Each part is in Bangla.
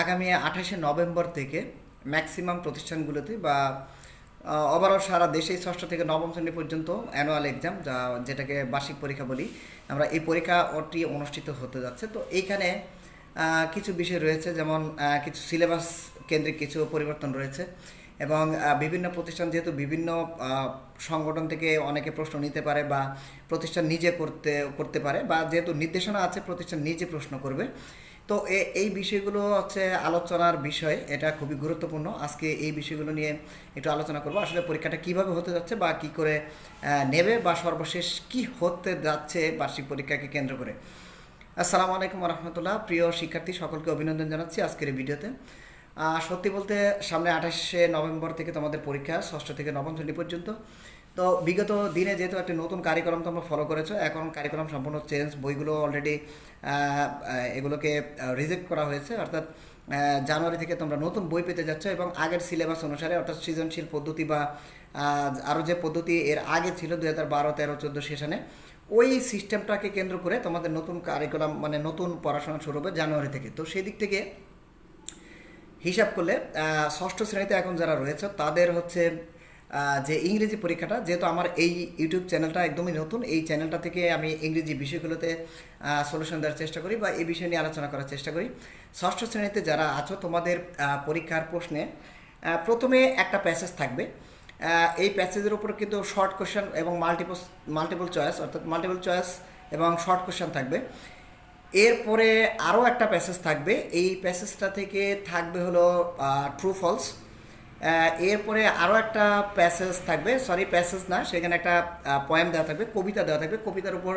আগামী আঠাশে নভেম্বর থেকে ম্যাক্সিমাম প্রতিষ্ঠানগুলোতে বা ওভারঅল সারা দেশেই ষষ্ঠ থেকে নবম শ্রেণি পর্যন্ত অ্যানুয়াল এক্সাম যা যেটাকে বার্ষিক পরীক্ষা বলি, আমরা এই পরীক্ষা ওটি অনুষ্ঠিত হতে যাচ্ছে। তো এইখানে কিছু বিষয় রয়েছে, যেমন কিছু সিলেবাস কেন্দ্রিক কিছু পরিবর্তন রয়েছে। এবং বিভিন্ন প্রতিষ্ঠান যেহেতু বিভিন্ন সংগঠন থেকে অনেকে প্রশ্ন নিতে পারে বা প্রতিষ্ঠান নিজে করতে করতে পারে বা যেহেতু নির্দেশনা আছে, প্রতিষ্ঠান নিজে প্রশ্ন করবে। তো এই বিষয়গুলো হচ্ছে আলোচনার বিষয়, এটা খুবই গুরুত্বপূর্ণ। আজকে এই বিষয়গুলো নিয়ে একটু আলোচনা করব। আসলে পরীক্ষাটা কীভাবে হতে যাচ্ছে বা কি করে নেবে বা সর্বশেষ কি হতে যাচ্ছে বার্ষিক পরীক্ষাকে কেন্দ্র করে। আসসালামু আলাইকুম রহমতুল্লাহ। প্রিয় শিক্ষার্থী, সকলকে অভিনন্দন জানাচ্ছি আজকের ভিডিওতে। সত্যি বলতে সামনে আঠাশে নভেম্বর থেকে তোমাদের পরীক্ষা, ষষ্ঠ থেকে নবম শ্রেণি পর্যন্ত। তো বিগত দিনে যেহেতু একটা নতুন কারিকুলাম তোমরা ফলো করেছ, এখন কারিকুলাম সম্পূর্ণ চেঞ্জ বইগুলো অলরেডি এগুলোকে রিজেক্ট করা হয়েছে। অর্থাৎ জানুয়ারি থেকে তোমরা নতুন বই পেতে যাচ্ছ এবং আগের সিলেবাস অনুসারে, অর্থাৎ সৃজনশীল পদ্ধতি বা আরও যে পদ্ধতি এর আগে ছিল দু হাজার বারো, তেরো, চোদ্দ সেশনে, ওই সিস্টেমটাকে কেন্দ্র করে তোমাদের নতুন কারিকুলাম মানে নতুন পড়াশোনা শুরু হবে জানুয়ারি থেকে। তো সেই দিক থেকে হিসাব করলে ষষ্ঠ শ্রেণীতে এখন যারা রয়েছে, তাদের হচ্ছে যে ইংরেজি পরীক্ষাটা, যেহেতু আমার এই ইউটিউব চ্যানেলটা একদমই নতুন, এই চ্যানেলটা থেকে আমি ইংরেজি বিষয়গুলোতে সলিউশন দেওয়ার চেষ্টা করি বা এই বিষয় নিয়ে আলোচনা করার চেষ্টা করি। ষষ্ঠ শ্রেণীতে যারা আছো, তোমাদের পরীক্ষার প্রশ্নে প্রথমে একটা প্যাসেজ থাকবে। এই প্যাসেজের উপর কিন্তু শর্ট কোশ্চেন এবং মাল্টিপল মাল্টিপল চয়েস অর্থাৎ মাল্টিপল চয়েস এবং শর্ট কোশ্চেন থাকবে। এরপরে আরও একটা প্যাসেজ থাকবে। এই প্যাসেজটা থেকে থাকবে হলো ট্রু ফলস এরপরে আরও একটা প্যাসেজ থাকবে। সরি প্যাসেজ না, সেখানে একটা পয়েম দেওয়া থাকবে, কবিতা দেওয়া থাকবে। কবিতার উপর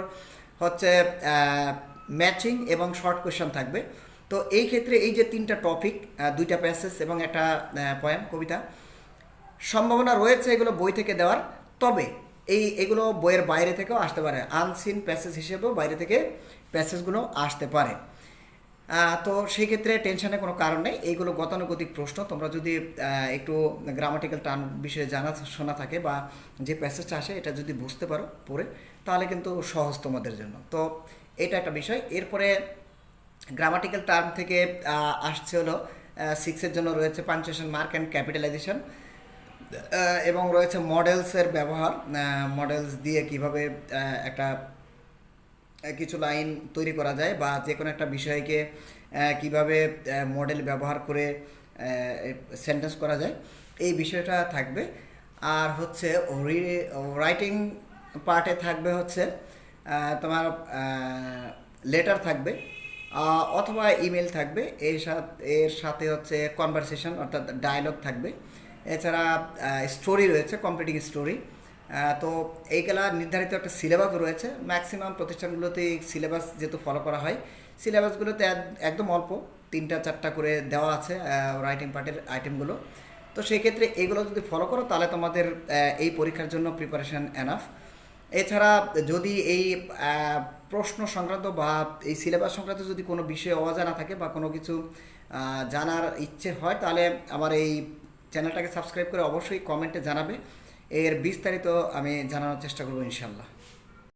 হচ্ছে ম্যাচিং এবং শর্ট কোয়েশ্চেন থাকবে। তো এই ক্ষেত্রে এই যে তিনটা টপিক দুইটা প্যাসেজ এবং একটা পয়েম কবিতা, সম্ভাবনা রয়েছে এগুলো বই থেকে দেওয়ার। তবে এই, এগুলো বইয়ের বাইরে থেকেও আসতে পারে। আনসিন প্যাসেজ হিসেবেও বাইরে থেকে প্যাসেজগুলো আসতে পারে। তো সেই ক্ষেত্রে টেনশনের কোনো কারণ নেই। এইগুলো গতানুগতিক প্রশ্ন। তোমরা যদি একটু গ্রামাটিক্যাল টার্ম বিষয়ে জানা, শোনা থাকে বা যে প্যাসেজটা আসে, এটা যদি বুঝতে পারো পড়ে, তাহলে কিন্তু সহজ তোমাদের জন্য। তো এটা একটা বিষয়। এরপরে গ্রামাটিক্যাল টার্ম থেকে আসছে হলো সিক্সের জন্য রয়েছে পাঞ্চুয়েশন মার্ক অ্যান্ড ক্যাপিটালাইজেশন এবং রয়েছে মডেলসের ব্যবহার মডেলস দিয়ে কীভাবে একটা কিছু লাইন তৈরি করা যায় বা যে কোনো একটা বিষয়কে কীভাবে মডেল ব্যবহার করে সেন্টেন্স করা যায়, এই বিষয়টা থাকবে। আর হচ্ছে রাইটিং পার্টে থাকবে হচ্ছে তোমার লেটার থাকবে অথবা ইমেল থাকবে, এর সাথে এর সাথে হচ্ছে কনভারসেশন অর্থাৎ ডায়লগ থাকবে। এছাড়া স্টোরি রয়েছে কম্পিটিং স্টোরি তো এই এইগুলা নির্ধারিত একটা সিলেবাস রয়েছে। ম্যাক্সিমাম প্রতিষ্ঠানগুলোতে সিলেবাস যেহেতু ফলো করা হয় সিলেবাসগুলোতে এক- একদম অল্প, তিনটা, চারটা করে দেওয়া আছে রাইটিং পার্টের আইটেমগুলো তো সেই ক্ষেত্রে এগুলো যদি ফলো করো, তাহলে তোমাদের এই পরীক্ষার জন্য প্রিপারেশন এনাফ এছাড়া যদি এই প্রশ্ন সংক্রান্ত বা এই সিলেবাস সংক্রান্ত যদি কোনো বিষয়ে অজানা থাকে বা কোনো কিছু জানার ইচ্ছে হয়, তাহলে আমার এই চ্যানেলটাকে সাবস্ক্রাইব করে অবশ্যই কমেন্টে জানাবে। এর বিস্তারিত আমি জানানোর চেষ্টা করব ইনশাল্লাহ।